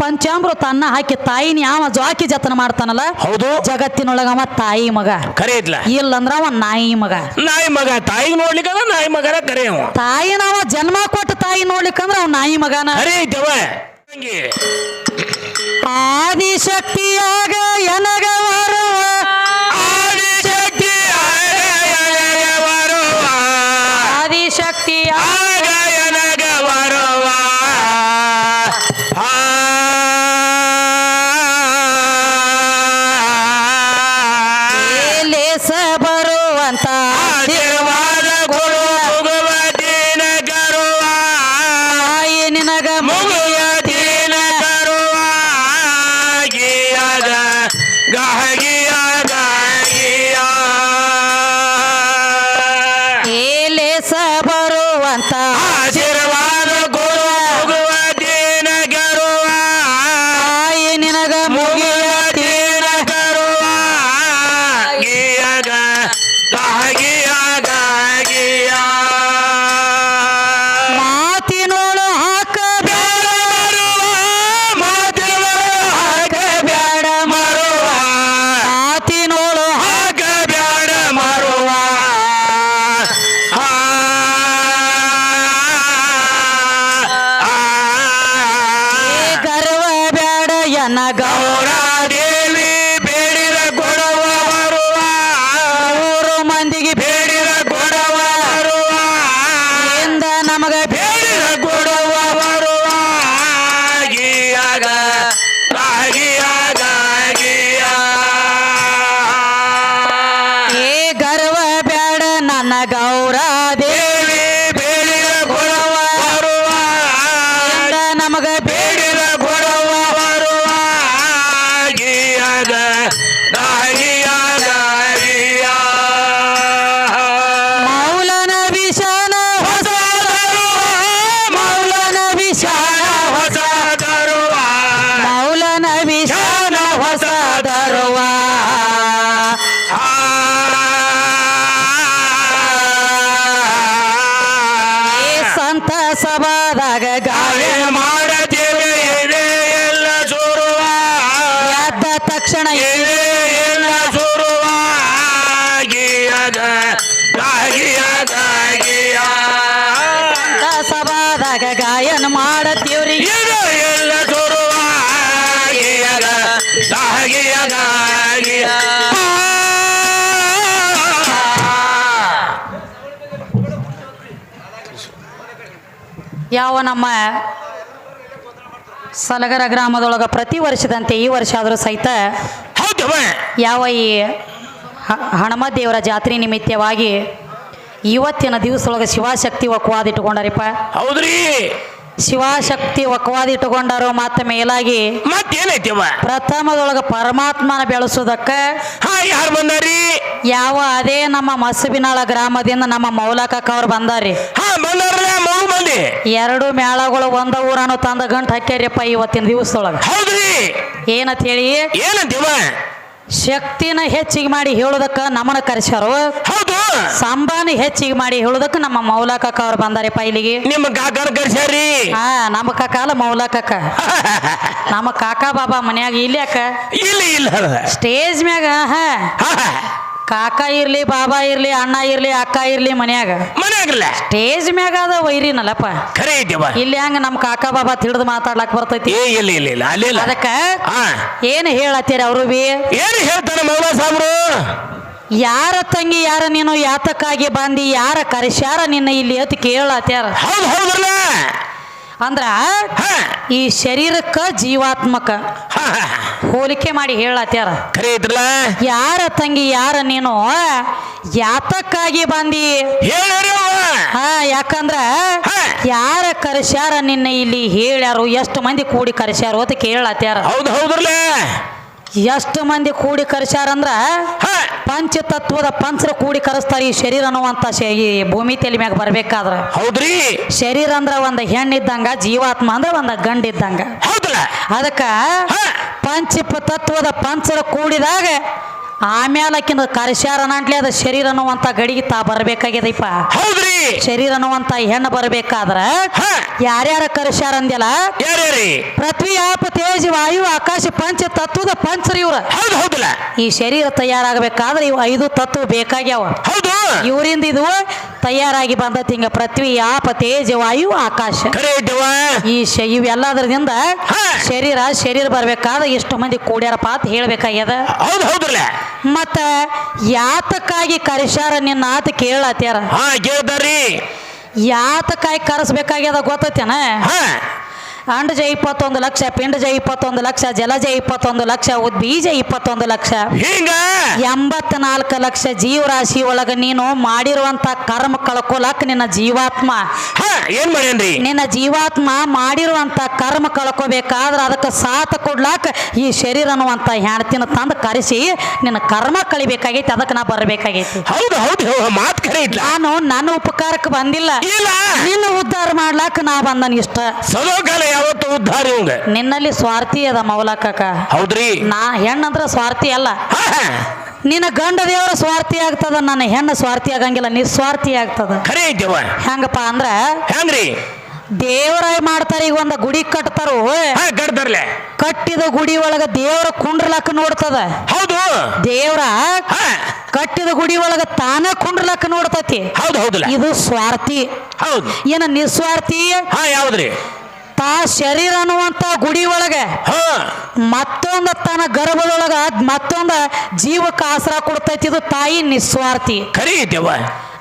ಪಂಚಾಮೃತ ಅನ್ನ ಹಾಕಿ ತಾಯಿನ ಯಾವ ಜಾಕಿ ಜತನ ಮಾಡ್ತಾನಲ್ಲ ಹೌದು. ಜಗತ್ತಿನೊಳಗ ಅವ ತಾಯಿ ಮಗ. ಕರೆ ಇಲ್ಲ ಇಲ್ಲಂದ್ರ ಅವ ನಾಯಿ ಮಗ. ನಾಯಿ ಮಗ ತಾಯಿ ನೋಡ್ಲಿಕ್ಕ ನಾಯಿ ಮಗನ ಕರೆ ಅವ. ತಾಯಿನ ಅವ ಜನ್ಮ ಕೊಟ್ಟ ತಾಯಿ ನೋಡ್ಲಿಕ್ಕಂದ್ರ ಅವ ನಾಯಿ ಮಗನ. ಕರೆ ಹಂಗೆ. ಆದಿಶಕ್ತಿಯಾಗ ಎನಗ Yeah. Yeah. ಸಭಾದಾಗ ಗಾಯನ ಮಾಡತ್ತೀವ್ರಿ ಎಲ್ಲ ಯಾವ ನಮ್ಮ ಸಲಗರ ಗ್ರಾಮದೊಳಗ ಪ್ರತಿ ವರ್ಷದಂತೆ ಈ ವರ್ಷ ಆದರೂ ಸಹಿತ ಯಾವ ಈ ಹಣಮ ದೇವರ ಜಾತ್ರೆ ನಿಮಿತ್ತವಾಗಿ ಇವತ್ತಿನ ದಿವಸದೊಳಗೆ ಶಿವಶಕ್ತಿ ಒಕ್ಕವಾದ ಇಟ್ಟುಕೊಂಡಾರಿಪ್ಪ. ಹೌದ್ರಿ. ಶಿವಶಕ್ತಿ ಒಕ್ಕವಾದ ಮತ್ತೆ ಮತ್ತು ಮೇಲಾಗಿ ಮತ್ತೇನೈತಿವ ಪ್ರಥಮದೊಳಗೆ ಪರಮಾತ್ಮನ ಬೆಳೆಸೋದಕ್ಕ ಹಾ ಯಾರು ಬಂದಾರಿ? ಯಾವ ಅದೇ ನಮ್ಮ ಮಸಬಿನಾಳ ಗ್ರಾಮದಿಂದ ನಮ್ಮ ಮೌಲಕಕ್ಕ ಅವ್ರು ಬಂದಾರಿ. ಹಾ ಬಂದಾರಲ್ಲ ಎರಡು ಮೇಳಗಳು ಒಂದ ಊರನ್ನು ತಂದ ಗಂಟು ಹಾಕ್ಯಾರಪ್ಪ ಇವತ್ತಿನ ದಿವಸದೊಳಗ. ಹೌದ್ರಿ. ಏನಂತ ಹೇಳಿ? ಏನಂತೀವ ಶಕ್ತಿನ ಹೆಚ್ಚಿಗೆ ಮಾಡಿ ಹೇಳೋದಕ್ಕ ನಮ್ಮನ ಕರೆಸ್ಯಾರು. ಹೌದು. ಸಂಬಾನ ಹೆಚ್ಚಿಗೆ ಮಾಡಿ ಹೇಳೋದಕ್ಕ ನಮ್ಮ ಮೌಲಾಕಕ್ಕ ಅವ್ರು ಬಂದಾರೆ ಪೈಲಿಗೆ. ನಿಮ್ಮ ಕಾಕನ ಕರ್ಸ್ಯಾರಿ? ಹಾ ನಮ್ಮ ಮೌಲ ಕಾಕ. ನಮ್ಮ ಕಾಕಾ ಬಾಬಾ ಮನ್ಯಾಗ ಇಲ್ಲಿ ಯಾಕ ಇಲ್ಲ ಇಲ್ಲ ಸ್ಟೇಜ್ ಮ್ಯಾಗ ಹಾ, ಕಾಕ ಇರ್ಲಿ ಬಾಬಾ ಇರ್ಲಿ ಅಣ್ಣ ಇರ್ಲಿ ಅಕ್ಕ ಇರ್ಲಿ ಮನ್ಯಾಗ. ಮನ್ಯಾಗಲ್ಲ. ಸ್ಟೇಜ್ ಮ್ಯಾಗ ಅದ ವೈರಿನಲ್ಲಪ್ಪ. ಖರೆ ಇಲ್ಲಿ ಹಂಗ ನಮ್ಮ ಕಾಕಾ ಬಾಬಾ ತಿಳಿದು ಮಾತಾಡ್ಲಕ್ ಬರ್ತೈತಿ. ಏ ಇಲ್ಲ ಇಲ್ಲ ಅದಕ್ಕ ಹಾ. ಏನು ಹೇಳತ್ತೀರ ಅವರು ಬಿ? ಏನು ಹೇಳ್ತಾನೆ ಮೌಲ ಸಾಬ್ರು? ಯಾರ ತಂಗಿ ಯಾರ ನೀನು ಯಾತಕ್ಕಾಗಿ ಬಂದಿ ಯಾರ ಕರೆಸ್ಯಾರ ನಿನ್ನ ಇಲ್ಲಿ ಅತ್ ಕೇಳತ್ಯಾರ. ಹೌದು ಹೌದಲ್ಲ ಅಂದ್ರ ಈ ಶರೀರಕ್ಕ ಜೀವಾತ್ಮಕ. ಹೋಲಿಕೆ ಮಾಡಿ ಹೇಳತ್ಯಾರ. ಖರೆ ಐತ್ರಲ್ಲ ಯಾರ ತಂಗಿ ಯಾರ ನೀನು? ಯಾತಕ್ಕಾಗಿ ಬಂದಿ. ಹಾ ಯಾಕಂದ್ರ. ಯಾರ ಕರೆಸ್ಯಾರ ನಿನ್ನ ಇಲ್ಲಿ? ಹೇಳ್ಯಾರು. ಎಷ್ಟು ಮಂದಿ ಕೂಡಿ ಕರೆಸ್ಯಾರು ಅಂತ ಕೇಳತ್ಯಾರ. ಹೌದು ಹೌದ್ರಲ್ಲ. ಎಷ್ಟು ಮಂದಿ ಕೂಡಿ ಕರೆಸ್ಯಾರಂದ್ರ ಪಂಚತತ್ವದ ಪಂಚರ ಕೂಡಿ ಕರೆಸ್ತಾರೆ ಈ ಶರೀರ ಅನ್ನುವಂತ ಈ ಭೂಮಿ ತೆಲಿ ಮ್ಯಾಗ ಬರ್ಬೇಕಾದ್ರ. ಹೌದ್ರಿ? ಶರೀರ ಅಂದ್ರ ಒಂದ್ ಹೆಣ್ಣಿದ್ದಂಗ ಜೀವಾತ್ಮ ಅಂದ್ರ ಒಂದ್ ಗಂಡಿದ್ದಂಗ. ಅದಕ್ಕ. ಪಂಚ ತತ್ವದ ಪಂಚರ ಕೂಡಿದಾಗ ಆಮೇಲೆ ಆಕಿನ ಕರೆಸ್ಯಾರ ಅನ್ನಂಟ್ಲಿ ಅದ ಶರೀರ ಅನ್ನುವಂತ ಗಡಿಗೆ ತಾ ಬರ್ಬೇಕಾಗ್ಯದಪ್ಪ ಹೌದ್ರಿ? ಶರೀರ ಅನ್ನುವಂತ ಹೆಣ್ಣು ಬರ್ಬೇಕಾದ್ರ ಯಾರ್ಯಾರ ಕರೆಸ್ಯಾರ ಅಂದ್ಯಲ್ಲ ಪೃಥ್ವಿ ಆಪ ತೇಜ ವಾಯು ಆಕಾಶ ಪಂಚ ತತ್ವದ ಪಂಚರಿ ಇವ್ರ. ಹೌದು ಹೌದಲ್ಲ. ಈ ಶರೀರ ತಯಾರಾಗಬೇಕಾದ್ರೆ ಇವು ಐದು ತತ್ವ ಬೇಕಾಗ್ಯಾವ. ಹೌದು. ಇವರಿಂದ ಇದು ತಯಾರಾಗಿ ಬಂದ ತಿಂಗ ಪೃಥ್ವಿ ಆಪ ತೇಜ ವಾಯು ಆಕಾಶ. ಈ ಶ ಇವೆಲ್ಲದ್ರದಿಂದ. ಶರೀರ ಶರೀರ ಬರ್ಬೇಕಾದ್ರೆ ಎಷ್ಟು ಮಂದಿ ಕೂಡ್ಯಾರಪ್ಪ ಅಂತ ಹೇಳ್ಬೇಕಾಗ್ಯದ. ಹೌದು ಹೌದ್ರಲ್ಲ. ಮತ್ತ ಯಾತಕ್ಕಾಗಿ ಕರೆಸ್ಯಾರ ನಿನ್ನ ಆತ ಕೇಳತ್ಯಾರ ಹಾ ಕೇಳ್ತಾರ್ರಿ. ಯಾತಕ್ಕಾಗಿ ಕರೆಸ್ಬೇಕಾಗ್ಯದ ಗೊತ್ತೈತೇನ? ಹಾ. ಅಂಡಜ ಇಪ್ಪತ್ತೊಂದು ಲಕ್ಷ ಪಿಂಡಜ ಇಪ್ಪತ್ತೊಂದು ಲಕ್ಷ ಜಲ ಜೈ ಇಪ್ಪತ್ತೊಂದು ಲಕ್ಷ ಉದ್ಬೀಜ ಇಪ್ಪತ್ತೊಂದು ಲಕ್ಷ. ಹಿಂಗ? ಎಂಬತ್ನಾಲ್ಕು ಲಕ್ಷ ಜೀವರಾಶಿ ಒಳಗ ನೀನು ಮಾಡಿರುವಂತ ಕರ್ಮ ಕಳ್ಕೊಲಕ್ ನಿನ್ನ ಜೀವಾತ್ಮ. ಹಾ ಏನ್ ಮಾಡ್ಯಾನ್ರಿ? ನಿನ್ನ ಜೀವಾತ್ಮ ಮಾಡಿರುವಂತ ಕರ್ಮ ಕಳ್ಕೊಬೇಕಾದ್ರ ಅದಕ್ಕೆ ಸಾಥ ಕೊಡ್ಲಾಕ ಈ ಶರೀರ ಅನ್ನುವಂತ ಹೆಣ್ತಿನ ತಂದು ಕರೆಸಿ ನಿನ್ನ ಕರ್ಮ ಕಳಿಬೇಕಾಗೈತಿ ಅದಕ್ಕೆ ನಾ ಬರ್ಬೇಕಾಗೈತಿ. ಹೌದು ಮಾತ್ ನಾನು ನನ್ನ ಉಪಕಾರಕ್ಕೆ ಬಂದಿಲ್ಲ. ಇಲ್ಲ. ನಿನ್ನ ಉದ್ಧಾರ ಮಾಡ್ಲಾಕ ನಾ ಬಂದನ್ ಇಷ್ಟ ಸದೋಕಾಲ ಯಾವತ್ತು ಉದ್ಧಾರ ಇವಂಗ ನಿನ್ನಲ್ಲಿ ಸ್ವಾರ್ಥಿ ಅದ ಮೌಲಾಕಕ್ಕ ಹೌದ್ರಿ? ನಾ ಹೆಣ್ಣಂದ್ರ ಸ್ವಾರ್ಥಿ ಅಲ್ಲ. ನಿನ್ನ ಗಂಡ ದೇವರ ಸ್ವಾರ್ಥಿ ಆಗ್ತದ ನನ್ನ ಹೆಣ್ಣು ಸ್ವಾರ್ಥಿ ಆಗಂಗಿಲ್ಲ ನಿಸ್ವಾರ್ಥಿ ಆಗ್ತದ. ಖರೆ ಐತೆವ ಹೆಂಗಪ್ಪ ಅಂದ್ರ ಹೆಂಗ್ರಿ? ದೇವರ ಮಾಡ್ತಾರ ಈಗ ಒಂದು ಗುಡಿ ಕಟ್ತಾರ ಕಟ್ತಾರ್ಲೆ ಕಟ್ಟಿದ ಗುಡಿ ಒಳಗ ದೇವರ ಕುಂಡ್ರಲಕ್ಕ ನೋಡ್ತದ. ಹೌದು. ದೇವರ ಕಟ್ಟಿದ ಗುಡಿ ಒಳಗ ತಾನ ಕುಂಡ್ರಲಕ್ಕ ನೋಡ್ತತಿ. ಹೌದು ಹೌದು ಇದು ಸ್ವಾರ್ಥಿ. ಹೌದು. ಏನ ನಿಸ್ವಾರ್ಥಿ? ಹಾ ಯಾವ್ದ್ರಿ? ತಾ ಶರೀರ ಅನ್ನುವಂತ ಗುಡಿ ಒಳಗೆ ಮತ್ತೊಂದು ತನ್ನ ಗರ್ಭದೊಳಗ ಮತ್ತೊಂದ ಜೀವಕ್ಕೆ ಆಸರ ಕೊಡ್ತೈತಿ ಇದು ತಾಯಿ ನಿಸ್ವಾರ್ಥಿ. ಕರೀತೇವ ಐತೆವ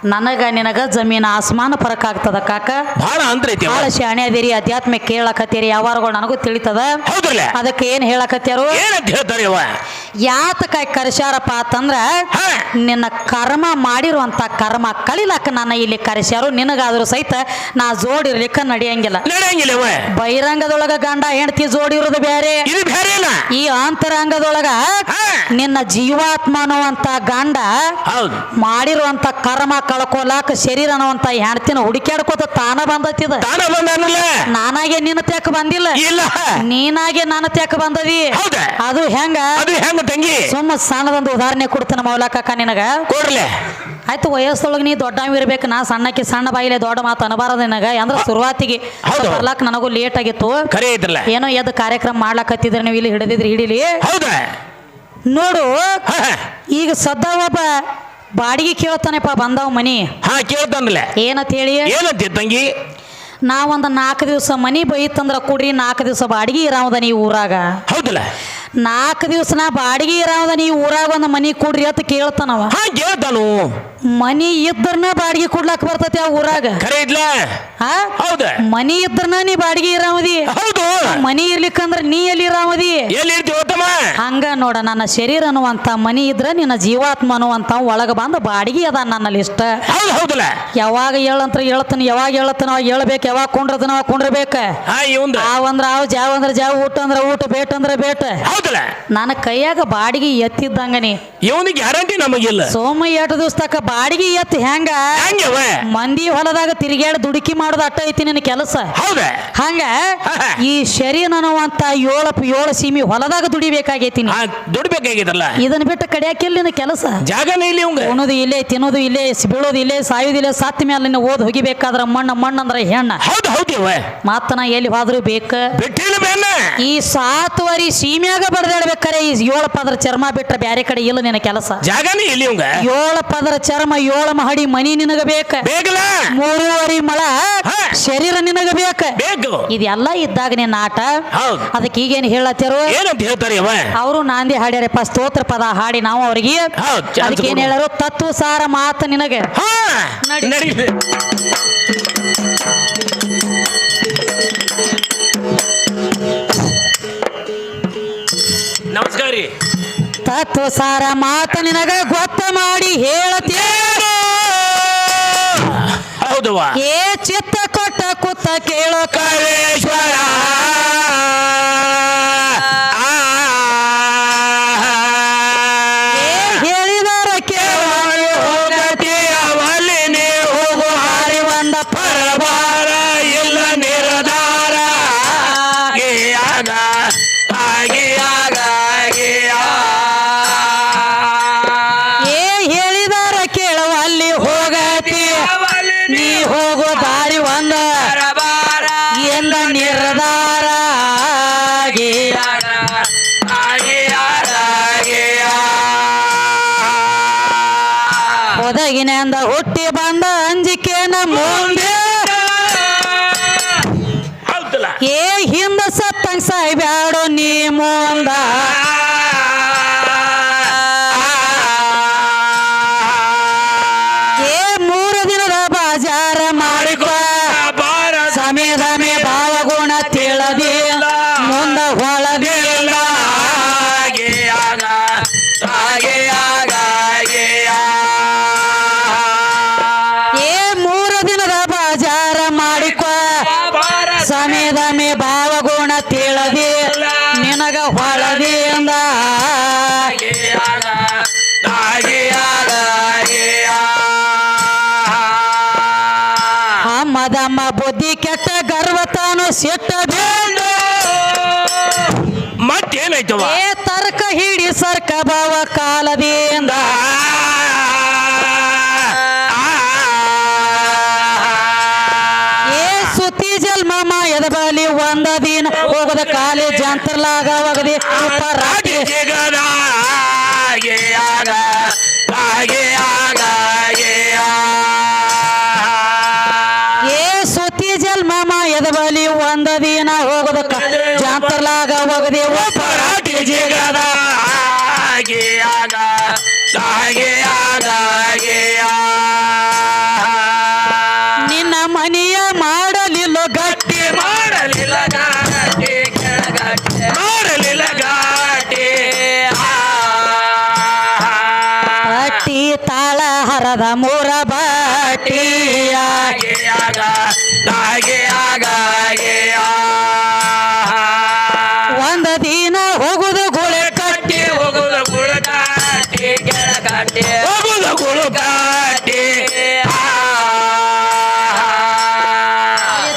ನನಗ ನಿನಗ ಜಮೀನ ಆಸ್ಮಾನ ಫರಕ್ ಆಗ್ತದ ಕಾಕ? ಬಹಳ ಅಂತರ ಐತೆವ ಬಹಳ ಶಾಣೆ ಅದೇರಿ ಅಧ್ಯಾತ್ಮ ಕೇಳಕತ್ತೀರಿ ಯಾವಾರಗಳು ನನಗೂ ತಿಳಿತದ? ಹೌದ್ರಲ್ಲ? ಅದಕ್ಕೆ ಏನ್ ಹೇಳಕತ್ಯಾರು ಏನಂತ ಹೇಳ್ತಾರೆ ಇವ ಯಾತಕಾಯಿ ಕರೆಸ್ಯಾರಪ್ಪ ಅಂತಂದ್ರ ನಿನ್ನ ಕರ್ಮ ಮಾಡಿರುವಂತ ಕರ್ಮ ಕಳಿಲಾಕ ನನ್ನ ಇಲ್ಲಿ ಕರೆಸ್ಯಾರು. ನಿನಗಾದ್ರೂ ಸಹಿತ ನಾ ಜೋಡಿರ್ಲಿಕ್ಕ ನಡೆಯಂಗಿಲ್ಲ. ನಡೆಯಂಗಿಲ್ಲ ಇವ ಬಹಿರಂಗದೊಳಗ ಗಂಡ ಹೆಂಡತಿ ಜೋಡಿರೋದು ಬೇರೆ ಇದು ಬೇರೆ ಇಲ್ಲ ಈ ಅಂತರಂಗದೊಳಗ ನಿನ್ನ ಜೀವಾತ್ಮ ಅನ್ನುವಂತ ಗಂಡ ಹೌದು. ಮಾಡಿರುವಂತ ಕರ್ಮ ಕಳ್ಕೊಲಾಕ ಶರೀರ ಅನ್ನುವಂತ ಹೆಣ್ತಿನ ಹುಡುಕ್ಯಾಡ್ಕೋತ ತಾನ ಬಂದತಿದ. ತಾನ ಬಂದಾನಲ್ಲ? ನಾನಾಗೆ ನಿನ್ನ ತ್ಯಾಕ ಬಂದಿಲ್ಲ. ಇಲ್ಲ. ನೀನಾಗೆ ನನ್ನ ತ್ಯಾಕ ಬಂದದಿ. ಹೌದಾ? ಅದು ಹೆಂಗ? ಅದು ಹೆಂಗ ತಂಗಿ? ಸುಮ್ಮ ಸಣ್ಣದೊಂದು ಉದಾಹರಣೆ ಕೊಡ್ತಾನ ಮೌಲಕ್ಕ ನಿನಗ. ಕೊಡ್ಲೆ. ಆಯ್ತು ವಯಸ್ಸೊಳಗೆ ನೀ ದೊಡ್ಡವ ಇರ್ಬೇಕು ನಾ ಸಣ್ಣಕ್ಕೆ ಸಣ್ಣ ಬಾಯಿಲೆ ದೊಡ್ಡ ಮಾತು ಅನಬಾರದು ನಿನಗ. ಅಂದ್ರೆ ಶುರುವಾತಿಗೆ. ಬರ್ಲಾಕ ನನಗೂ ಲೇಟ್ ಆಗಿತ್ತು. ಏನೋ ಎದ್ ಕಾರ್ಯಕ್ರಮ ಮಾಡ್ಲಾಕತ್ತಿದ್ರೆ ನೀವು ಇಲ್ಲಿ ಹಿಡಿದಿದ್ರಿ ಹಿಡೀಲಿ. ಹೌದಾ? ನೋಡು ಈಗ ಸದ್ದ ಒಬ್ಬ ಬಾಡಿಗೆ ಕೇಳ್ತಾನೆಪ್ಪ ಬಂದಾವ್ ಮನಿ. ಹಾ ಕೇಳ್ತಾನಲ್ಲ. ಏನಂತ ಹೇಳಿ ಏನಂತ ತಂಗಿ? ನಾವೊಂದು ನಾಲ್ಕು ದಿವಸ ಮನಿ ಬೈತಂದ್ರ ಕೊಡ್ರಿ ನಾಲ್ಕು ದಿವಸ ಬಾಡಿಗೆ ಇರಾವದ ನೀ ಊರಾಗ. ಹೌದಲ್ಲ? ನಾಲ್ಕು ದಿವಸ ನಾ ಬಾಡಿಗೆ ಇರಾವದ ನೀ ಊರಾಗ ಒಂದು ಮನಿ ಕೊಡ್ರಿ ಅಂತ ಕೇಳ್ತಾನವ. ಹಾ ಕೇಳ್ತಾನು. ಮನಿ ಇದ್ರನ ಬಾಡಿಗೆ ಕೊಡ್ಲಾಕ ಬರ್ತೈತಿ ಆ ಊರಾಗ. ಖರೆ ಇದ್ಲ? ಆ? ಹೌದ? ಮನಿ ಇದ್ರನ ನೀ ಬಾಡಿಗೆ ಇರಾಮದಿ. ಹೌದು. ಮನಿ ಇರ್ಲಿಕ್ಕಂದ್ರ ನೀ ಎಲ್ಲಿ ಇರಾಮದಿ? ಎಲ್ಲಿ ಹಂಗ ನೋಡ ನನ್ನ ಶರೀರ ಅನ್ನುವಂತ ಮನಿ ಇದ್ರ ನಿನ್ನ ಜೀವಾತ್ಮ ಅನ್ನುವಂತ ಒಳಗ ಬಂದ ಬಾಡಿಗೆ ಅದ ನನ್ನಲ್ಲಿ ಇಷ್ಟ ಹೌದು ಹೌದಲ್ಲ? ಯಾವಾಗ ಹೇಳಂತ್ರ ಹೇಳ್ತಾನ ಯಾವಾಗ ಹೇಳ್ತಾನ ಅವಾಗ ಹೇಳ್ಬೇಕು ಯಾವಾಗ ಕೊಂಡ್ರದನ ಅವಾಗ ಕೊಂಡಿರ್ಬೇಕ? ಹಾ ಇವಂದ. ಆವ್ ಅಂದ್ರ ಆವ್ ಜಾವ್ ಅಂದ್ರ ಜಾವ್ ಊಟ ಅಂದ್ರ ಊಟ ಬೇಟ್ ಅಂದ್ರ ಬೇಟ. ಹೌದಲ್ಲ? ನನ್ನ ಕೈಯಾಗ ಬಾಡಿಗೆ ಎತ್ತಿದ್ದಂಗ ನೀ. ಇವನಿಗೆ ಗ್ಯಾರಂಟಿ ನಮಗಿಲ್ಲ. ಸೋಮ ಎಷ್ಟು ದಿವಸ ತಕ ಬಾಡಿಗೆ ಎತ್ತಿ ಹೆಂಗ? ಹಂಗವ ಮಂದಿ ಹೊಲದಾಗ ತಿರುಗಾಡಿ ದುಡುಕಿ ಮಾಡೋದು ಅಟ್ಟ ಐತಿ ನಿನ್ನ ಕೆಲಸ. ಹೌದ? ಹಂಗ. ಈ ಶರೀರ ಅನ್ನುವಂತ ಏಳು ಏಳು ಸೀಮಿ ಹೊಲದಾಗ ದುಡಿಬೇಕಾಗೈತಿ ನೀ ಇದನ್ನ ಬಿಟ್ಟು ಕಡಿಯಾಕಿಲ್ಲ ನಿನ್ನ ಕೆಲಸ? ಜಾಗನೇ ಇಲ್ಲಿ ಇವಂಗ? ಉಣೋದು ಇಲ್ಲೇ ತಿನ್ನೋದು ಇಲ್ಲೇ ಸ್- ಬೀಳೋದು ಇಲ್ಲೇ ಸಾಯೋದು ಇಲ್ಲೇ ಸತ್ತ ಮೇಲೆ ನಿನ್ನ ಓದ್ ಹೋಗಿಬೇಕಾದ್ರ ಮಣ್ಣ ಮಣ್ಣ ಅಂದ್ರೆ ಹೆಣ್ಣ. ಹೌದು ಹೌದು ಇವ ನಾ ಎಲ್ಲಿ ಹೋದ್ರು ಬೇಕ? ಬಿಟ್ಟಿಲ್ಲ ಬೇನ ಈ ಸಾತುವರಿ ಸೀಮ್ಯಾಗ ಬಡ್ದಾಡ್ಬೇಕಾರೆ ಈ ಏಳು ಪದರ ಚರ್ಮ ಬಿಟ್ರೆ ಬ್ಯಾರೆ ಕಡೆ ಇಲ್ಲ ನಿನ್ನ ಕೆಲಸ. ಜಾಗನೇ ಇಲ್ಲಿ ಇವಂಗ? ಏಳು ಪದರ ಚರ್ಮ ಏಳು ಮಹಡಿ ಮನಿ ನಿನಗ ಬೇಕ? ಬೇಕಲ್ಲ ಮೂರುವರಿ ಮಳ. ಶರೀರ ನಿನಗ ಬೇಕ? ಬೇಕು. ಇದೆಲ್ಲ ಇದ್ದಾಗ ನಿನ್ನ ಆಟ. ಅದಕ್ಕೆ ಈಗೇನ್ ಹೇಳತ್ತಿರು? ಏನಂತ ಹೇಳ್ತಾರೆ ಇವ? ಅವರು ನಾಂದಿ ಹಾಡ್ಯಾರಪ್ಪ ಸ್ತೋತ್ರ ಪದ ಹಾಡಿ ನಾವು ಅವ್ರಿಗೆ. ಅದಕ್ಕೆ ಏನ್ ಹೇಳರು ತತ್ವ ಸಾರ ಮಾತು ನಿನಗೆ. ನಡಿ. ನಮಸ್ಕಾರ ರೀ. ತತ್ವ ಸಾರ ಮಾತು ನಿನಗ ಗೊತ್ತ ಮಾಡಿ ಹೇಳತೇನು ಹೌದವ್ವ ಏ ಚಿತ್ತ ಕೊಟ್ಟ ಕುತ್ತ ಕೇಳೋ ಕಾಳೇಶ್ವರ ಮುಂದ ಬುದ್ಧಿ ಕೆಟ್ಟ ಗರ್ವತಾನು ಸಿಟ್ಟ ಬೇಂಡು ಮತ್ತೇನಾಯ್ತವ ಏ ತರ್ಕ ಹಿಡಿ ಸರ್ಕ ಭಾವ ಕಾಲದಿಂದ ಬಲಿ ಒಂದ ದಿನ ಹೋಗದಕ್ಕ ಜಂತ್ರಲಾಗ ಒಗದಿ ಉಪರಾಟಿ ಪರಾಟಿ ಜಗದ.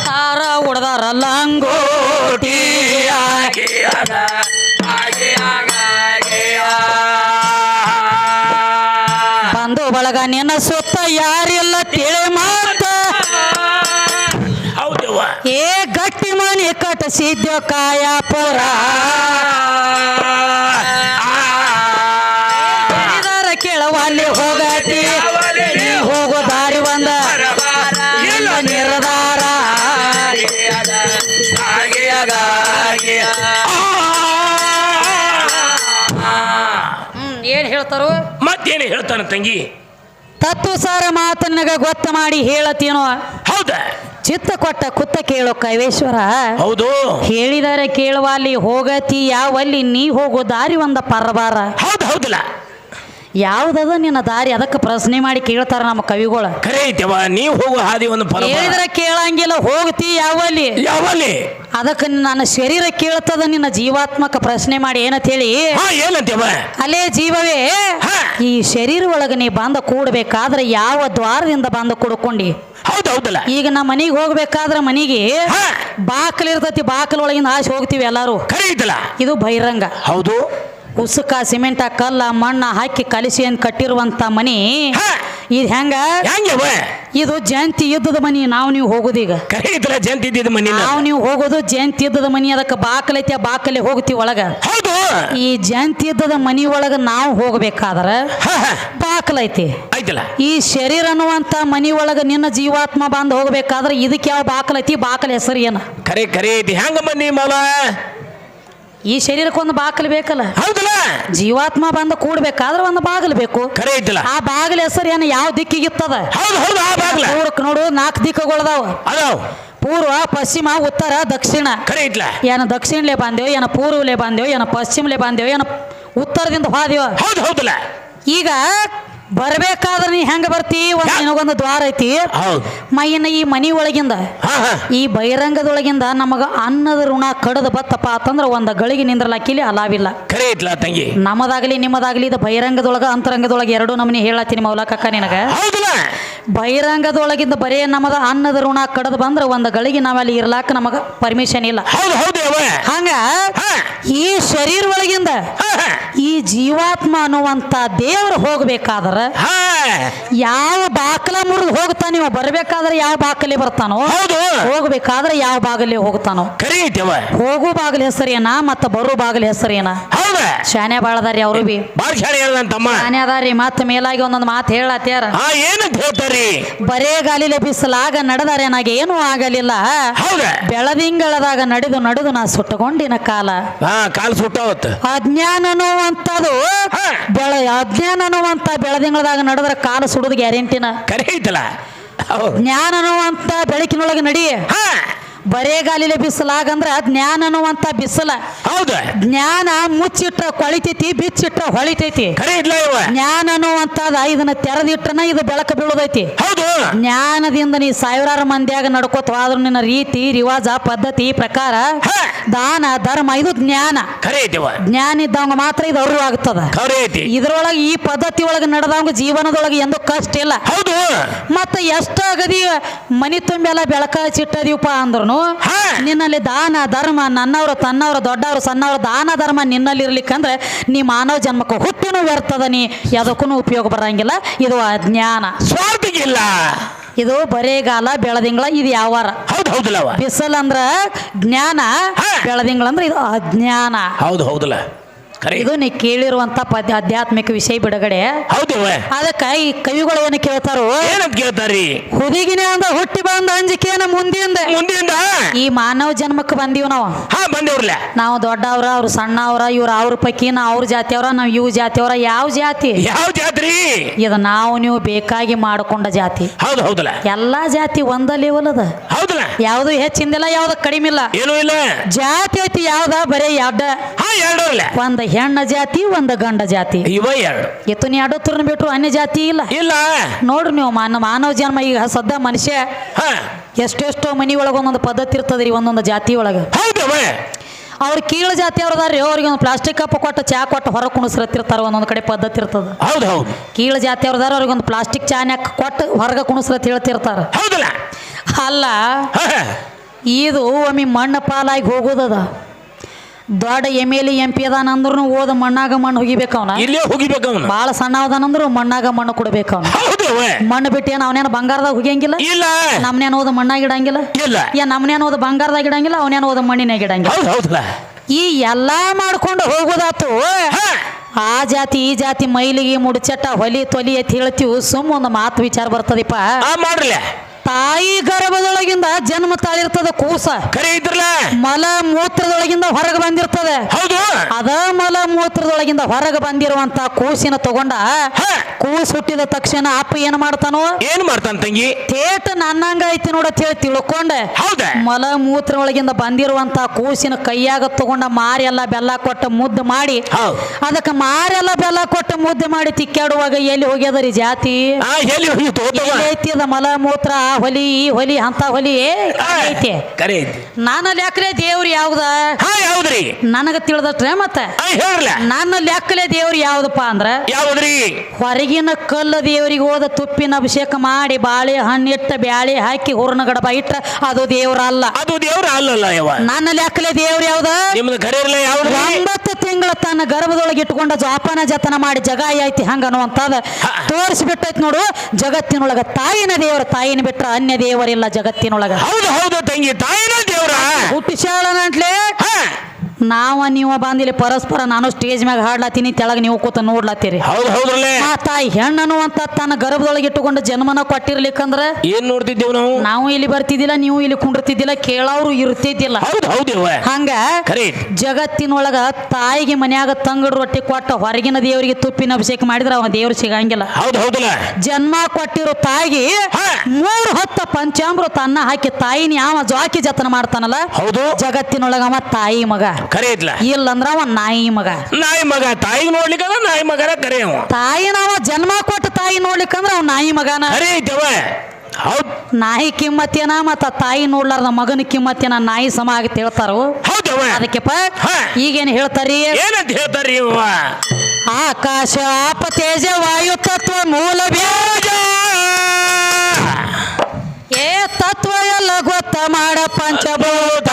ತಾರ ಹಾಗೆ ಬಂದು ಬಳಗ ನಿನ್ನ ಸುತ್ತ ಯಾರಿಲ್ಲ ತಿಳಿ ಮಾತ. ಏ ಗಟ್ಟಿ ಮನೆ ಕಟ್ಟಿಸಿದ್ಯೋ ಕಾಯಾಪುರ. ಹ್ಮ್ ಏನ್ ಹೇಳ್ತಾರೋ? ಮತ್ತೇನು ಹೇಳ್ತಾನ ತಂಗಿ? ತತ್ವ ಸಾರ ಮಾತನ್ನಗ ಗೊತ್ತ ಮಾಡಿ ಹೇಳತೀನೋ ಹೌದ? ಚಿತ್ತ ಕೊಟ್ಟ ಕುತ್ತ ಕೇಳೋ ಕೈವೇಶ್ವರ. ಹೌದು. ಹೇಳಿದಾರೆ ಕೇಳುವ ಅಲ್ಲಿ ಹೋಗತಿ ಯಾವಲ್ಲಿ ನೀ ಹೋಗೋ ದಾರಿ ಒಂದ ಪರಬಾರ. ಹೌದು ಹೌದಲ್ಲ. ಯಾವುದದ ನಿನ್ನ ದಾರಿ? ಅದಕ್ಕೆ ಪ್ರಶ್ನೆ ಮಾಡಿ ಕೇಳ್ತಾರ ನಮ್ಮ ಕವಿಗಳು. ಐತೆವ ನೀವು ಹೋಗೋ ಹಾದಿ ಒಂದು ಪರ ಹೇಳಿದ್ರೆ ಕೇಳಂಗಿಲ್ಲ ಹೋಗ್ತಿ ಯಾವಲ್ಲಿ? ಯಾವಲ್ಲಿ? ಅದಕ್ಕೆ ನನ್ನ ಶರೀರ ಕೇಳ್ತದ ನಿನ್ನ ಜೀವಾತ್ಮಕ ಪ್ರಶ್ನೆ ಮಾಡಿ ಏನಂತ ಹೇಳಿ? ಹಾ ಏನಂತೇವ ಅಲ್ಲೇ ಜೀವವೇ? ಹಾ. ಈ ಶರೀರ ಒಳಗೆ ನೀ ಬಂದ ಕೂಡ್ಬೇಕಾದ್ರೆ ಯಾವ ದ್ವಾರದಿಂದ ಬಂದ ಕುಡ್ಕೊಂಡಿ? ಹೌದು ಹೌದಲ್ಲ. ಈಗ ನಮ್ಮ ಮನೆಗೆ ಹೋಗ್ಬೇಕಾದ್ರೆ ಮನೆಗೆ ಹಾ. ಬಾಕಲ್ ಇರ್ತತಿ ಬಾಕಲ್ ಒಳಗಿಂದ ಆಸೆ ಹೋಗ್ತೀವಿ ಎಲ್ಲಾರು. ಐತಲ್ಲ ಇದು ಬಹಿರಂಗ. ಹೌದು. ಉಸುಕ ಸಿಮೆಂಟ ಕಲ್ಲ ಮಣ್ಣ ಹಾಕಿ ಕಲಿಸಿ ಅಂತ ಕಟ್ಟಿರುವಂತ ಮನಿ? ಇದು ಹೆಂಗ? ಇದು ಜಯಂತಿ ಇದ್ದದ ಮನಿ ನಾವು ನೀವು ಹೋಗುದೀಗ ಜಯಂತಿ ಇದ್ದಿದ್ದು ಮನಿನ? ನಾವು ನೀವು ಹೋಗೋದು ಜಯಂತಿ ಯುದ್ಧದ ಮನಿ ಅದಕ್ಕೆ ಬಾಕಲೈತಿ ಆ ಬಾಕಲೆ ಹೋಗ್ತೀವಿ ಒಳಗ. ಹೌದು. ಈ ಜಯಂತಿ ಇದ್ದದ ಮನಿ ಒಳಗ ನಾವು ಹೋಗ್ಬೇಕಾದ್ರ ಬಾಕಲೈತಿ ಈ ಶರೀರ ಅನ್ನುವಂತ ಮನಿ ಒಳಗ ನಿನ್ನ ಜೀವಾತ್ಮ ಬಂದು ಹೋಗ್ಬೇಕಾದ್ರ ಇದಕ್ಕೆ ಯಾವ ಬಾಕಲೈತಿ ಬಾಕಲ ಹೆಸರು ಏನ? ಕರೆ ಕರೆ ಹೆಂಗ ಮಲ ಮಾವ? ಈ ಶರೀರಕ್ಕೊಂದು ಬಾಕಲು ಬೇಕಲ್ಲ? ಹೌದಲ್ಲ? ಜೀವಾತ್ಮ ಬಂದ ಕೂಡ್ಬೇಕಾದ್ರೆ ಒಂದು ಬಾಗಿಲು ಬೇಕು. ಐತಲ್ಲ ಆ ಬಾಗಿಲು ಹೆಸರು ಏನು? ಯಾವ ದಿಕ್ಕಿಗೆ ಇತ್ತದ? ಹೌದು ಆ ಬಾಗ್ಲ. ನೋಡು ನಾಲ್ಕು ದಿಕ್ಕುಗಳದಾವ. ಅದಾವ್ ಪೂರ್ವ ಪಶ್ಚಿಮ ಉತ್ತರ ದಕ್ಷಿಣ. ಏನ ಐತ್ಲ ಏನು ದಕ್ಷಿಣಲೆ ಬಂದೇವು ಏನು ಪೂರ್ವಲೆ ಬಂದೇವು ಏನು ಪಶ್ಚಿಮಲೆ ಬಂದೇವು ಏನ ಉತ್ತರದಿಂದ ಹೋದೇವ ಹೌದು ಹೌದಲ್ಲ? ಈಗ ಬರ್ಬೇಕಾದ್ರೆ ನೀ ಹೆಂಗ ಬರ್ತಿ? ಒಂದು ನಿನಗೊಂದು ದ್ವಾರ ಐತಿ. ಮೈಯನ್ನ ಈ ಮನಿ ಒಳಗಿಂದ ಈ ಬಹಿರಂಗದೊಳಗಿಂದ ನಮಗ ಅನ್ನದ ಋಣ ಕಡದ ಬತ್ತಪ್ಪ ಅಂತಂದ್ರ ಒಂದ ಗಳಿಗೆ ನಿಂದ್ರಲಾಕಿಲಿ ಅಲಾವಿಲ್ಲ. ತಂಗಿ? ನಮದಾಗ್ಲಿ ನಿಮ್ಮದಾಗ್ಲಿ ಇದು ಬಹಿರಂಗದೊಳಗ ಅಂತರಂಗದೊಳಗೆ ಎರಡು ನಮನಿ ಹೇಳತ್ತೀನಿ ಮೌಲಕಕ್ಕ ನಿನಗ. ಬಹಿರಂಗದೊಳಗಿಂದ ಬರೇ ನಮದ ಅನ್ನದ ಋಣ ಕಡದ ಬಂದ್ರ ಒಂದ ಗಳಿಗೆ ನಾವಲ್ಲಿ ಇರ್ಲಾಕ ನಮಗ ಪರ್ಮಿಷನ್ ಇಲ್ಲ. ಹಂಗ? ಈ ಶರೀರ ಒಳಗಿಂದ ಈ ಜೀವಾತ್ಮ ಅನ್ನುವಂತ ದೇವ್ರ ಹೋಗ್ಬೇಕಾದ್ರ ಯಾವ ಬಾಕಲ ಮುರಿದು ಹೋಗ್ತಾನ ನೀವು ಬರ್ಬೇಕಾದ್ರೆ ಯಾವ ಬಾಕಲಿ ಬರ್ತಾನೋ? ಹೌದು. ಹೋಗ್ಬೇಕಾದ್ರೆ ಯಾವ ಬಾಗಲಿ ಹೋಗ್ತಾನೋ ಹೋಗು ಬಾಗಿಲ ಹೆಸರೇನ ಮತ್ತ ಬರೋ ಬಾಗಿಲ ಹೆಸರೇನ? ಹೌದು. ಶಾನೆ ಬಾಳದಾರಿ ಅವರು ಬಿ. ಹೇಳ್ದ ತಮ್ಮ. ಶಾನೆ ಅದಾರಿ ಮತ್ತ ಮೇಲಾಗಿ ಒಂದೊಂದು ಮಾತು ಹೇಳತ್ಯಾರ. ಆ ಏನಂತ ಹೇಳ್ತಾರಿ ಬರೇ ಗಾಲಿಲೆ ಬಿಸಲಾಗ ನಡೆದಾರೆ ನನಗೆ ಏನೂ ಆಗಲಿಲ್ಲ. ಹೌದ. ಬೆಳದಿಂಗಳದಾಗ ನಡೆದು ನಡೆದು ನಾ ಸುಟ್ಟಕೊಂಡಿನ ಕಾಲ. ಹಾ ಕಾಲ್ ಸುಟ್ಟಾವತ್ ಅಜ್ಞಾನ ಅನ್ನುವಂಥದ್ದು. ಬೆಳ ಅಜ್ಞಾನ ಅನ್ನುವಂಥ ಬೆಳದಿಂಗಳದಾಗ ನಡೆದ್ರೆ ಕಾಲ ಸುಡೋದು ಗ್ಯಾರಂಟಿನ? ಕರೆ ಐತಲ್ಲ? ಜ್ಞಾನ ಅನ್ನುವಂಥ ಬೆಳಕಿನೊಳಗೆ ನಡಿ. ಹಾ ಬರೇ ಗಾಲಿಲೆ ಬಿಸಲಾಗಂದ್ರ ಜ್ಞಾನ ಅನ್ನುವಂತ ಬಿಸಿಲ. ಹೌದ. ಜ್ಞಾನ ಮುಚ್ಚಿಟ್ಟ ಕೊಳಿತೈತಿ ಬಿಚ್ಚಿಟ್ಟ ಹೊಳಿತೈತಿ. ಕರೆ ಇದ್ಲ ಇವ? ಜ್ಞಾನ ಅನ್ನುವಂಥದ್ದು ಇದನ್ನ ತೆರೆದಿಟ್ಟನ ಇದು ಬೆಳಕು ಬೀಳುದೈತಿ. ಹೌದು. ಜ್ಞಾನದಿಂದ ನೀ ಸಾವಿರಾರು ಮಂದಿಯಾಗ ನಡ್ಕೋತ ಹೋದ್ರು ನಿನ್ನ ರೀತಿ ರಿವಾಜ ಪದ್ಧತಿ ಪ್ರಕಾರ. ದಾನ ಧರ್ಮ ಇದು ಜ್ಞಾನ. ಕರೆ ಐತಿವ ಜ್ಞಾನ ಇದ್ದವಂಗ ಮಾತ್ರ ಇದು ಅರಿವು ಆಗ್ತದ. ಕರೆ ಐತಿ. ಇದ್ರೊಳಗೆ ಈ ಪದ್ಧತಿ ಒಳಗೆ ನಡೆದವಂಗ ಜೀವನದೊಳಗೆ ಎಂದೂ ಕಷ್ಟ ಇಲ್ಲ. ಹೌದು. ಮತ್ತ ಎಷ್ಟ ಅಗದಿ ಮನಿ ತುಂಬೆಲ್ಲ ಬೆಳಕ ಚಿಟ್ಟದಿವಪ್ಪ ಅಂದ್ರೂ. ಹಾ. ನಿನ್ನಲ್ಲಿ ದಾನ ಧರ್ಮ ನನ್ನವರು ತನ್ನವರು ದೊಡ್ಡವರು ಸಣ್ಣವರು ದಾನ ಧರ್ಮ ನಿನ್ನಲ್ಲಿ ಇರ್ಲಿಕ್ಕಂದ್ರೆ ನೀ ಮಾನವ ಜನ್ಮಕ್ಕೆ ಹುಟ್ಟಿನೂ ಬರ್ತದ ನೀ. ಯಾವುದಕ್ಕೂ ಉಪಯೋಗ ಬರಂಗಿಲ್ಲ. ಇದು ಅಜ್ಞಾನ. ಸ್ವಾರ್ಥಿಗಿಲ್ಲ. ಇದು ಬರೇಗಾಲ ಬೆಳದಿಂಗಳ ಇದು ಯಾವಾರ. ಬಿಸಿಲ್ ಅಂದ್ರ ಜ್ಞಾನ ಬೆಳದಿಂಗಳಂದ್ರ ಬೆಳದಿಂಗಳ ಅಂದ್ರೆ ಇದು ಅಜ್ಞಾನ. ಹೌದು ಹೌದಲ್ಲ ಇದು ನೀ ಕೇಳಿರುವಂತ ಪದ್ಯ ಆಧ್ಯಾತ್ಮಿಕ ವಿಷಯ ಬಿಡುಗಡೆ. ಹೌದು ಅದಕ್ಕ ಈ ಕವಿಗಳು ಏನು ಕೇಳ್ತಾರೋ? ಏನಂತ ಕೇಳ್ತಾರಿ ಹುದುಗಿನೇ ಅಂದ ಹುಟ್ಟಿ ಬಂದ ಅಂಜಿಕೆನ ಮುಂದಿಂದ. ಮುಂದಿಂದ? ಈ ಮಾನವ ಜನ್ಮಕ್ಕೆ ಬಂದೀವಿ ನಾವು. ಹಾ ಬಂದೇವ್ರಲ್ಲ. ನಾವು ದೊಡ್ಡವ್ರ ಅವ್ರು ಸಣ್ಣವ್ರ ಇವ್ರ ಅವ್ರ ಪೈಕಿ ನಾವು ಅವ್ರ ಜಾತಿಯವ್ರ ನಾವು ಇವ್ ಜಾತಿಯವ್ರ ಯಾವ ಜಾತಿ? ಯಾವ ಜಾತ್ರಿ. ಇದು ನಾವು ನೀವು ಬೇಕಾಗಿ ಮಾಡಿಕೊಂಡ ಜಾತಿ. ಹೌದು ಹೌದಲ್ಲ. ಎಲ್ಲಾ ಜಾತಿ ಒಂದ ಲೆವೆಲ್ ಅದ. ಹೌದಲ್ಲ. ಯಾವುದು ಹೆಚ್ಚಿಂದಿಲ್ಲ ಯಾವ್ದು ಕಡಿಮೆ ಇಲ್ಲ. ಏನು ಇಲ್ಲ. ಜಾತಿ ಐತಿ ಯಾವ್ದ? ಬರೇ ಎರಡ. ಹಾ ಇಲ್ಲ. ಒಂದ್ ಹೆಣ್ಣ ಜಾತಿ ಒಂದ್ ಗಂಡ ಜಾತಿ. ಇವ ಎರಡು. ಇತ್ತು ನೀ ಎರಡು ತುರ್ನ ಬಿಟ್ರು ಅನ್ಯ ಜಾತಿ ಇಲ್ಲ. ಇಲ್ಲ. ನೋಡ್ರಿ ನೀವು ಮಾನ ಮಾನವ ಜನ್ಮ ಈಗ ಸದ್ದ ಮನುಷ್ಯ ಹಾ. ಎಷ್ಟೆಷ್ಟೋ ಮನಿ ಒಳಗ ಒಂದೊಂದು ಪದ್ಧತಿ ಇರ್ತದ್ರಿ ಒಂದೊಂದು ಜಾತಿ ಒಳಗ. ಹೌದವ. ಅವ್ರು ಕೀಳು ಜಾತಿ ಅವ್ರದಾರ್ರಿ ಅವ್ರಿಗೆ ಒಂದು ಪ್ಲಾಸ್ಟಿಕ್ ಕಪ್ ಕೊಟ್ಟು ಚಾ ಕೊಟ್ಟು ಹೊರಗೆ ಕುಣಿಸ್ರತ್ತಿರ್ತಾರ ಒಂದೊಂದು ಕಡೆ ಪದ್ಧತಿ ಇರ್ತದ. ಹೌದು ಹೌದು. ಕೀಳು ಜಾತಿ ಅವ್ರದಾರ ಅವ್ರಿಗೆ ಒಂದು ಪ್ಲಾಸ್ಟಿಕ್ ಚಾನ್ಯಾಕ ಕೊಟ್ಟು ಹೊರಗೆ ಕುಣಿಸ್ರತ್ ಹೇಳ್ತಿರ್ತಾರ. ಹೌದಲ್ಲ? ಅಲ್ಲ ಇದು ಒಮ್ಮೆ ಮಣ್ಣು ಪಾಲಾಗಿ ಹೋಗೋದದ. ದೊಡ್ಡ ಎಂ ಎಲ್ ಎಂ ಪಿ ಅದಾನ ಅಂದ್ರೂ ಓದ ಮಣ್ಣಾಗ ಮಣ್ಣು ಹೋಗಿಬೇಕು ಅವನ. ಇಲ್ಲೇ ಹೋಗಿಬೇಕು ಅವನು. ಸಣ್ಣ ಅದಾನಂದ್ರು ಮಣ್ಣಾಗ ಮಣ್ಣು ಕೊಡ್ಬೇಕು ಅವನ. ಹೌದು ಮಣ್ಣು ಬಿಟ್ಟು ಏನು ಅವನೇನು ಬಂಗಾರದಾಗ ಹೋಗಿಯಂಗಿಲ್ಲ? ಇಲ್ಲ. ನಮ್ನೇನು ಓದ ಮಣ್ಣಾಗ ಇಡಂಗಿಲ್ಲ? ಇಲ್ಲ. ಯಾ ನಮ್ನೇನು ಓದ ಬಂಗಾರದಾಗ ಇಡಂಗಿಲ್ಲ ಅವನೇನು ಓದ ಮಣ್ಣಿನಾಗ ಇಡಂಗಿಲ್ಲ? ಹೌದು ಹೌದಲ್ಲ ಈ ಎಲ್ಲಾ ಮಾಡ್ಕೊಂಡು ಹೋಗೋದಾತು ಆ ಜಾತಿ ಈ ಜಾತಿ ಮೈಲಿಗೆ ಮುಡಚಟ್ಟ ಹೊಲಿ ತೊಲಿ ಅಂತ ಹೇಳ್ತೀವಿ ಸುಮ್ಮ ಒಂದು ಮಾತು ವಿಚಾರ ಬರ್ತದಿಪ್ಪ ಆ ಮಾಡ್ರಲ್ಲ ತಾಯಿ ಗರ್ಭದೊಳಗಿಂದ ಜನ್ಮ ತಾಳಿರ್ತದ ಕೂಸ. ಕರೆ ಇದ್ರಲ್ಲ? ಮಲ ಮೂತ್ರದೊಳಗಿಂದ ಹೊರಗೆ ಬಂದಿರ್ತದೆ. ಹೌದು. ಅದ ಮಲ ಮೂತ್ರದೊಳಗಿಂದ ಹೊರಗೆ ಬಂದಿರುವಂತ ಕೂಸಿನ ತಗೊಂಡ ಕೂಸು ಹುಟ್ಟಿದ ತಕ್ಷಣ ಅಪ್ಪ ಏನ್ ಮಾಡ್ತಾನೋ? ಏನ್ ಮಾಡ್ತಾನ ತಂಗಿ? ತೇಟ ನನ್ನಂಗ ಐತಿ ನೋಡ ಹೇಳಿ ತಿಳ್ಕೊಂಡೆ. ಹೌದ? ಮಲ ಮೂತ್ರ ಒಳಗಿಂದ ಬಂದಿರುವಂತ ಕೂಸಿನ ಕೈಯಾಗ ತಗೊಂಡ ಮಾರಿ ಎಲ್ಲ ಬೆಲ್ಲ ಕೊಟ್ಟ ಮುದ್ದು ಮಾಡಿ. ಅದಕ್ಕೆ ಮಾರೆಲ್ಲ ಬೆಲ್ಲ ಕೊಟ್ಟ ಮುದ್ದೆ ಮಾಡಿ ತಿಕ್ಕಾಡುವಾಗ ಎಲ್ಲಿ ಹೋಗ್ಯದರಿ ಜಾತಿ? ಐತಿ ಅದ ಮಲ ಮೂತ್ರ? ಹೊಲಿ ಈ ಹೊಲಿ ಅಂತ ಹೊಲಿ? ಐತಿ? ನನ್ನ ಲೆಕ್ಕಲೆ ದೇವ್ರು ಯಾವ್ದ? ಯಾವ್ದ್ರಿ? ನನಗ ತಿಳಿದಟ್ರೆ ಮತ್ತೆ. ನನ್ನ ಲೆಕ್ಕಲೆ ದೇವ್ರು ಯಾವ್ದಪ್ಪ ಅಂದ್ರ? ಯಾವ್ದ್ರಿ? ಹೊರಗಿನ ಕಲ್ಲ ದೇವರಿಗೆ ಹೋದ ತುಪ್ಪಿನ ಅಭಿಷೇಕ ಮಾಡಿ ಬಾಳೆ ಹಣ್ಣಿಟ್ಟ ಬ್ಯಾಳೆ ಹಾಕಿ ಹೂರ್ಣ ಗಡಬ ಇಟ್ಟ ಅದು ದೇವ್ರಲ್ಲ. ಅದು ದೇವ್ರ ಅಲ್ಲಲ್ಲ ನನ್ನಲ್ಲಿ ನನ್ನ ಲೆಕ್ಕಲೆ ದೇವ್ರು ಯಾವ್ದ? ನಿಮ್ದು ಒಂಬತ್ತು ತಿಂಗಳ ತನ್ನ ಗರ್ಭದೊಳಗೆ ಇಟ್ಕೊಂಡ ಜೋಪಾನ ಜತನ ಮಾಡಿ ಜಗ ಐತಿ ಹಂಗ ಅನ್ನುವಂಥದ್ದು ತೋರಿಸಿ ತೋರಿಸ್ಬಿಟ್ಟೈತಿ ನೋಡು ಜಗತ್ತಿನೊಳಗ ತಾಯಿನ ದೇವರ ತಾಯಿನ ಬಿಟ್ರ ಅನ್ಯ ದೇವರಿಲ್ಲ ಜಗತ್ತಿನೊಳಗ. ಹೌದು ಹೌದು ತಂಗಿ ತಾಯಿನ ದೇವ್ರ. ಹುಟ್ಟಿಸಾಳನಂಟ್ಲೆ ಹಾ. ನಾವ ನೀವ ಬಂದಿಲ್ಲಿ ಪರಸ್ಪರ ನಾನು ಸ್ಟೇಜ್ ಮ್ಯಾಗ ಹಾಡ್ಲಾತೀನಿ ತೆಳಗ ನೀವು ಕೂತ ನೋಡ್ಲಾತೀರಿ ಹೌದು ಹೌದ್ರಲ್ಲೇ. ಆ ತಾಯಿ ಅಂತ ತನ್ನ ಗರ್ಭದೊಳಗೆ ಇಟ್ಟುಕೊಂಡು ಜನ್ಮನ ಕೊಟ್ಟಿರ್ಲಿಕ್ಕಂದ್ರ ಏನ್ ನೋಡ್ತಿದ್ದೇವ್ ನಾವು? ನಾವು ಇಲ್ಲಿ ಬರ್ತಿದ್ದಿಲ್ಲ ನೀವು ಇಲ್ಲಿ ಕುಂಡಿರ್ತಿದ್ದಿಲ್ಲ ಕೇಳೋರು ಇರ್ತಿದ್ದಿಲ್ಲ. ಹೌದು ಹಂಗ ಕರೆ ಜಗತ್ತಿನೊಳಗ ತಾಯಿಗೆ ಮನ್ಯಾಗ ತಂಗಡ ರೊಟ್ಟಿ ಕೊಟ್ಟ ಹೊರಗಿನ ದೇವರಿಗೆ ತುಪ್ಪಿನ ಅಭಿಷೇಕ ಮಾಡಿದ್ರೆ ಅವನ ದೇವ್ರು ಸಿಗಂಗಿಲ್ಲ. ಹೌದು ಹೌದಲ್ಲ. ಜನ್ಮ ಕೊಟ್ಟಿರೋ ತಾಯಿಗೆ ಹಾ. ಮೂರು ಹೊತ್ತ ಪಂಚಾಮೃತ ಅನ್ನ ಹಾಕಿ ತಾಯಿನ ಯಾವ ಜಾಕಿ ಜತನ ಮಾಡ್ತಾನಲ್ಲ ಹೌದು. ಜಗತ್ತಿನೊಳಗ ಅವ ತಾಯಿ ಮಗ. ಕರೆ ಐತ್ಲ ಇಲ್ಲಂದ್ರ ಅವ ನಾಯಿ ಮಗ. ನಾಯಿ ಮಗ ತಾಯಿಗೆ ನೋಡ್ಲಿಕ್ಕದ ನಾಯಿ ಮಗರ ಕರೆ ಅವ. ತಾಯಿ ನಾವ ಜನ್ಮ ಕೊಟ್ಟ ತಾಯಿ ನೋಡ್ಲಿಕ್ಕಂದ್ರ ಅವ್ ನಾಯಿ ಮಗನ. ಕರೆ ಐತವ. ಹೌದ್. ನಾಯಿ ಕಿಮ್ಮತ್ತೇನ ಮತ್ತ ತಾಯಿ ನೋಡ್ಲಾರ್ದ ಮಗನ ಕಿಮ್ಮತ್ತೇನ ನಾಯಿ ಸಮ ಆಗಿ ಹೇಳ್ತಾರು? ಹೌದವ. ಅದಕ್ಕೆಪ್ಪ. ಈಗೇನು ಹೇಳ್ತಾರಿ? ಏನಂತ ಹೇಳ್ತಾರಿ ಇವ? ಆಕಾಶ ಆಪ ತೇಜ ವಾಯು ತತ್ವ ಮೂಲ ಬೀಜ. ಏ ತತ್ವ ಎಲ್ಲ ಗೊತ್ತ ಮಾಡ ಪಂಚಭೂತ.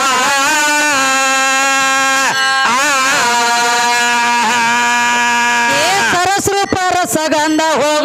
ರಸಗಂಧ ಹೋಗತಾವ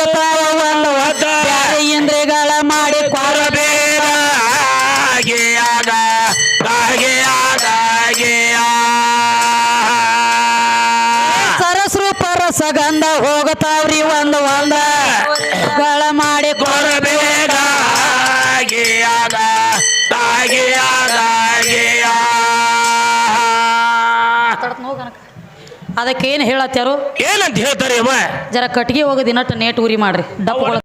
ಅದಕ್ಕೇನು ಹೇಳತ್ತಾರು ಏನಂತ ಹೇಳ್ತಾರೆ ಅವ? ಜರ ಕಟ್ಗೆ ದಿನ ಟ ನೇಟ್ ಉರಿ ಮಾಡ್ರಿ. ಡಪ್ಪಗಳು